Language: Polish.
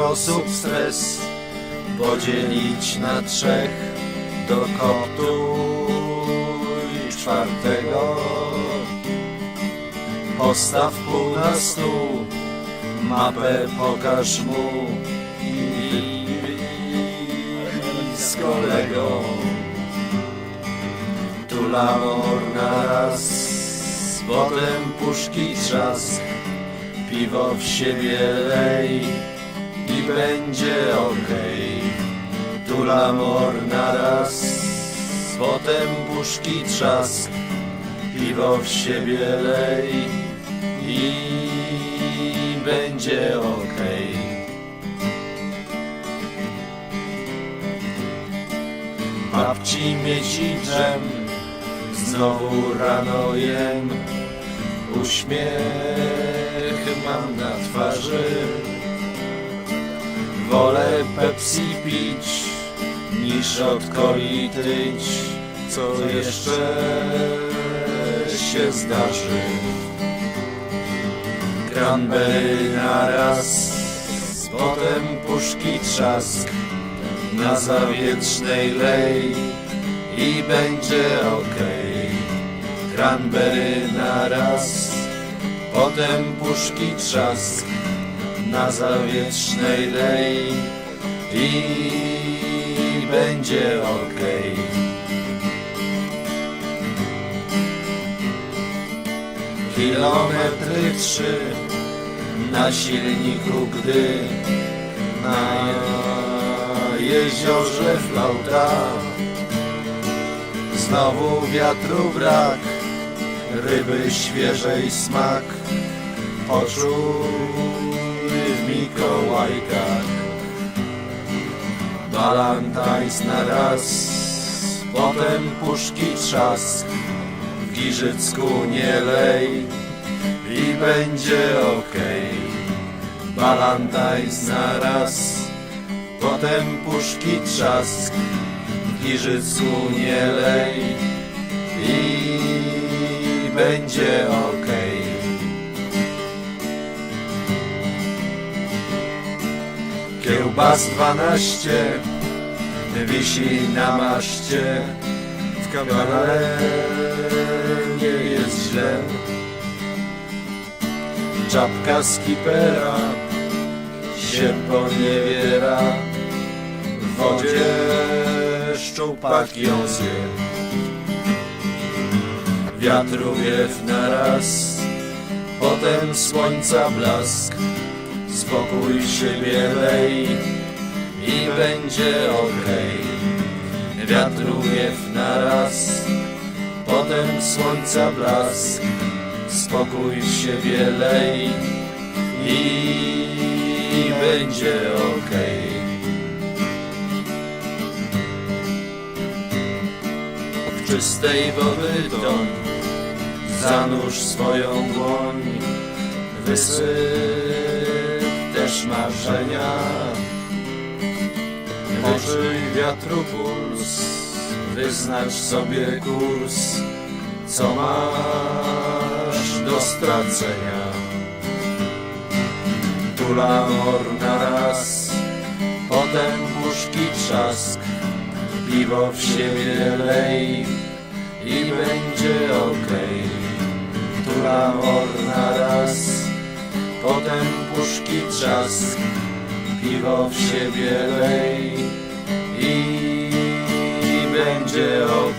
sposób stres podzielić na trzech? Dokoptuj czwartego. Postaw pół na stół mapę pokaż mu i z kolegą. Tu lamor na raz potem puszki trzask piwo w siebie lej i będzie okej. Tu lamor na raz, potem puszki trzask, piwo w siebie lej i będzie okej. Babci mieci drzem, znowu rano jem, uśmiech mam na twarzy. Wolę Pepsi pić, niż od coli tyć, co jeszcze się zdarzy. Cranberry na raz, potem puszki trzask, na zawietrznej lej i będzie okej. Cranberry na raz, potem puszki trzask, na zawietrznej lej i będzie okej. Kilometry trzy na silniku, gdy na jeziorze flauta Znowu wiatru brak, ryby świeżej smak. Poczuj w Mikołajkach Balantajs na raz, potem puszki trzask. W Giżycku nie lej i będzie okej. Balantajs na raz, potem puszki trzask. W Giżycku nie lej i będzie okej. Kiełbas dwanaście wisi na maszcie. W kanale nie jest źle. Czapka skipera się poniewiera. W wodzie szczupak ją zje Wiatru wiew na raz potem słońca blask spokój siebie lej i będzie okej. Wiatru wiew na raz, potem słońca blask, spokój siebie lej i będzie okej. W czystej wody toń zanurz swoją dłoń, wysyp też marzenia. Poczuj wiatru puls, wyznacz sobie kurs, co masz do stracenia. Tu lamor na raz, potem puszki trzask, piwo w siebie lej i będzie okej. Tu lamor na raz, potem puszki trzask, piwo w siebie lej i będzie okej.